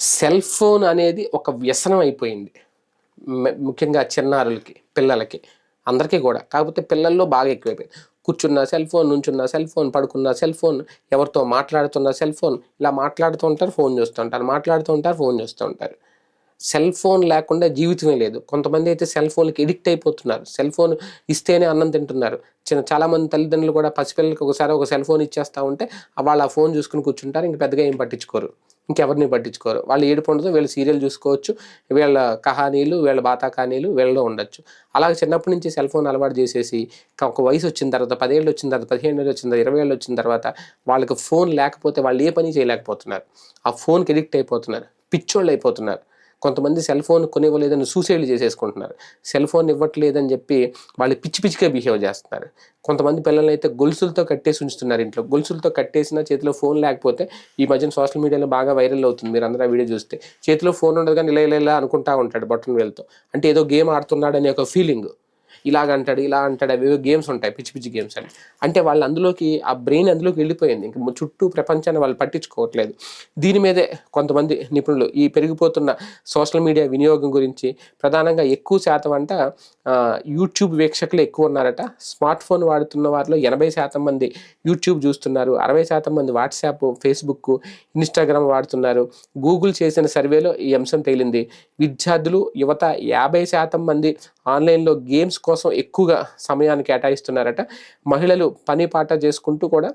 Cell phone అనేది ఒక వ్యసనం అయిపోయింది. ముఖ్యంగా చిన్నారులకి పిల్లలకి అందరికీ కూడా. కాకపోతే పిల్లల్లో బాగా ఎక్కువైపోయింది. కూర్చున్న సెల్ ఫోన్ నుంచున్న సెల్ ఫోన్ పడుకున్న సెల్ ఫోన్ ఎవరితో మాట్లాడుతున్న సెల్ ఫోన్ ఇలా మాట్లాడుతూ ఉంటారు ఫోన్ చూస్తూ ఉంటారు మాట్లాడుతూ ఉంటారు ఫోన్ చూస్తూ ఉంటారు. సెల్ ఫోన్ లేకుండా జీవితమే లేదు. కొంతమంది అయితే సెల్ ఫోన్కి ఎడిక్ట్ అయిపోతున్నారు. సెల్ ఫోన్ ఇస్తేనే అన్నం తింటున్నారు. చిన్న చాలామంది తల్లిదండ్రులు కూడా పసిపిల్లలకి ఒకసారి ఒక సెల్ ఫోన్ ఇచ్చేస్తూ ఉంటే వాళ్ళు ఆ ఫోన్ చూసుకుని కూర్చుంటారు. ఇంక పెద్దగా ఏం పట్టించుకోరు. ఇంకెవరిని పట్టించుకోరు. వాళ్ళు ఏడుపు ఉండదు. వీళ్ళు సీరియల్ చూసుకోవచ్చు. వీళ్ళ కహానీలు వీళ్ళ బాతాకానీలు వీళ్ళలో ఉండొచ్చు. అలాగే చిన్నప్పటి నుంచి సెల్ ఫోన్ అలవాటు చేసేసి ఒక వయసు వచ్చిన తర్వాత పదేళ్ళు వచ్చిన తర్వాత పదిహేను ఏళ్ళు వచ్చిన తర్వాత ఇరవై ఏళ్ళు వచ్చిన తర్వాత వాళ్ళకి ఫోన్ లేకపోతే వాళ్ళు ఏ పని చేయలేకపోతున్నారు. ఆ ఫోన్కి ఎడిక్ట్ అయిపోతున్నారు. పిచ్చోళ్ళు అయిపోతున్నారు. కొంతమంది సెల్ ఫోన్ కొనివ్వలేదని సూసైడ్ చేసేసుకుంటున్నారు. సెల్ ఫోన్ ఇవ్వట్లేదని చెప్పి వాళ్ళు పిచ్చి పిచ్చిగా బిహేవ్ చేస్తున్నారు. కొంతమంది పిల్లల్ని అయితే గొలుసులతో కట్టేసి ఉంచుతున్నారు ఇంట్లో. గొలుసులతో కట్టేసిన చేతిలో ఫోన్ లేకపోతే ఈ మధ్యన సోషల్ మీడియాలో బాగా వైరల్ అవుతుంది. మీరు అందరూ ఆ వీడియో చూస్తే చేతిలో ఫోన్ ఉండదు కానీ ఇలా ఇలా ఇలా అనుకుంటా ఉంటాడు బటన్ వేలతో. అంటే ఏదో గేమ్ ఆడుతున్నాడు అనే ఒక ఫీలింగ్. ఇలాగ అంటాడు ఇలా అంటాడు అవి గేమ్స్ ఉంటాయి పిచ్చి పిచ్చి గేమ్స్ అని. అంటే వాళ్ళు అందులోకి ఆ బ్రెయిన్ అందులోకి వెళ్ళిపోయింది. ఇంక చుట్టూ ప్రపంచాన్ని వాళ్ళు పట్టించుకోవట్లేదు. దీని మీదే కొంతమంది నిపుణులు ఈ పెరిగిపోతున్న సోషల్ మీడియా వినియోగం గురించి ప్రధానంగా ఎక్కువ శాతం అంట యూట్యూబ్ వీక్షకులు ఎక్కువ ఉన్నారట. స్మార్ట్ ఫోన్ వాడుతున్న వారిలో ఎనభై శాతం మంది యూట్యూబ్ చూస్తున్నారు. అరవై శాతం మంది వాట్సాప్ ఫేస్బుక్ ఇన్స్టాగ్రామ్ వాడుతున్నారు. గూగుల్ చేసిన సర్వేలో ఈ అంశం తేలింది. విద్యార్థులు యువత యాభై శాతం మంది ఆన్లైన్లో గేమ్స్ కోసం ఎక్కువగా సమయాన్ని కేటాయిస్తున్నారట. మహిళలు పని పాట చేసుకుంటూ కూడా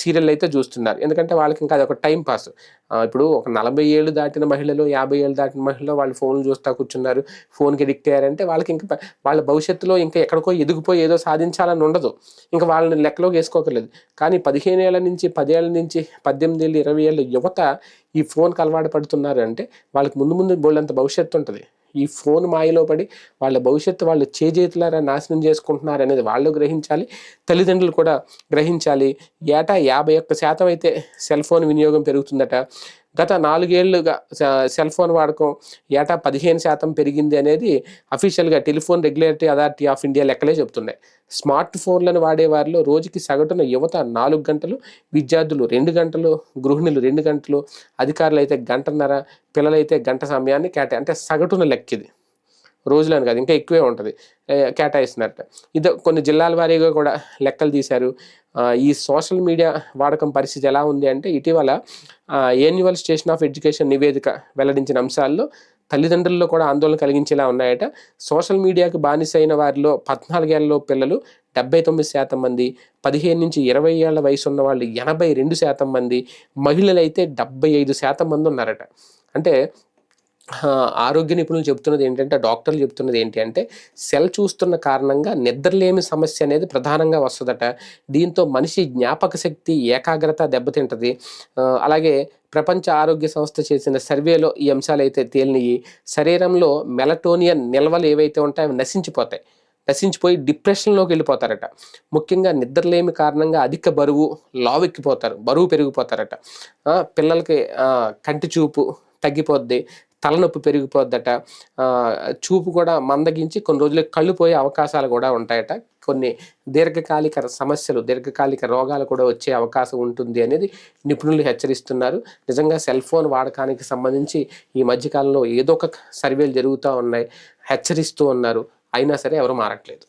సీరియల్ అయితే చూస్తున్నారు. ఎందుకంటే వాళ్ళకి ఇంకా అది ఒక టైం పాస్. ఇప్పుడు ఒక నలభై ఏళ్ళు దాటిన మహిళలు యాభై ఏళ్ళు దాటిన మహిళలు వాళ్ళు ఫోన్లు చూస్తూ కూర్చున్నారు. ఫోన్కి ఎడిక్ట్ అయ్యారంటే వాళ్ళకి ఇంకా వాళ్ళ భవిష్యత్తులో ఇంకా ఎక్కడికో ఎదిగిపోయి ఏదో సాధించాలని ఉండదు. ఇంకా వాళ్ళని లెక్కలోకి వేసుకోకర్లేదు. కానీ పదిహేను ఏళ్ళ నుంచి పదేళ్ళ నుంచి పద్దెనిమిది ఏళ్ళు ఇరవై ఏళ్ళు యువత ఈ ఫోన్కి అలవాటు పడుతున్నారు అంటే వాళ్ళకి ముందు ముందు బోళ్ళంత భవిష్యత్తు ఉంటుంది. ఈ ఫోన్ మాయలో పడి వాళ్ళ భవిష్యత్తు వాళ్ళు చేజేతులారా నాశనం చేసుకుంటున్నారు అనేది వాళ్ళు గ్రహించాలి. తల్లిదండ్రులు కూడా గ్రహించాలి. ఏటా యాభై ఒక్క శాతం అయితే సెల్ ఫోన్ వినియోగం పెరుగుతుందట. గత నాలుగేళ్ళుగా సెల్ ఫోన్ వాడకం ఏటా పదిహేను శాతం పెరిగింది అనేది అఫీషియల్గా telephone regulatory authority of India లెక్కలే చెప్తున్నాయి స్మార్ట్ ఫోన్లను వాడేవారిలో రోజుకి సగటున యువత నాలుగు గంటలు విద్యార్థులు రెండు గంటలు గృహిణులు రెండు గంటలు అధికారులు అయితే గంటన్నర పిల్లలైతే గంట సమయాన్ని కేటాయి అంటే సగటున లెక్కిది. రోజులని కాదు ఇంకా ఎక్కువే ఉంటుంది. కేటాయిస్తున్నట్టు. ఇది కొన్ని జిల్లాల వారీగా కూడా లెక్కలు తీశారు. ఈ సోషల్ మీడియా వాడకం పరిస్థితి ఎలా ఉంది అంటే ఇటీవల యాన్యువల్ స్టేషన్ ఆఫ్ ఎడ్యుకేషన్ నివేదిక వెల్లడించిన అంశాల్లో తల్లిదండ్రుల్లో కూడా ఆందోళన కలిగించేలా ఉన్నాయట. సోషల్ మీడియాకు బానిసైన వారిలో పద్నాలుగేళ్ళలో పిల్లలు డెబ్బై తొమ్మిది శాతం మంది పదిహేను నుంచి ఇరవై ఏళ్ళ వయసు ఉన్న వాళ్ళు ఎనభై రెండు శాతం మంది మహిళలు అయితే డెబ్బై ఐదు శాతం మంది ఉన్నారట. అంటే ఆరోగ్య నిపుణులు చెబుతున్నది ఏంటంటే డాక్టర్లు చెబుతున్నది ఏంటి అంటే సెల్ చూస్తున్న కారణంగా నిద్రలేమి సమస్య అనేది ప్రధానంగా వస్తుందట. దీంతో మనిషి జ్ఞాపక శక్తి ఏకాగ్రత దెబ్బతింటది. అలాగే ప్రపంచ ఆరోగ్య సంస్థ చేసిన సర్వేలో ఈ అంశాలు అయితే తేలినయి. శరీరంలో మెలటోనియన్ నిల్వలు ఏవైతే ఉంటాయో అవి నశించిపోతాయి. నశించిపోయి డిప్రెషన్లోకి వెళ్ళిపోతారట. ముఖ్యంగా నిద్రలేమి కారణంగా అధిక బరువు లావెక్కిపోతారు. బరువు పెరిగిపోతారట. పిల్లలకి కంటి చూపు తగ్గిపోద్ది. తలనొప్పి పెరిగిపోద్దట. చూపు కూడా మందగించి కొన్ని రోజులు కళ్ళు పోయే అవకాశాలు కూడా ఉంటాయట. కొన్ని దీర్ఘకాలిక సమస్యలు దీర్ఘకాలిక రోగాలు కూడా వచ్చే అవకాశం ఉంటుంది అనేది నిపుణులు హెచ్చరిస్తున్నారు. నిజంగా సెల్ ఫోన్ వాడకానికి సంబంధించి ఈ మధ్యకాలంలో ఏదో ఒక సర్వేలు జరుగుతూ ఉన్నాయి. హెచ్చరిస్తూ ఉన్నారు. అయినా సరే ఎవరు మారట్లేదు.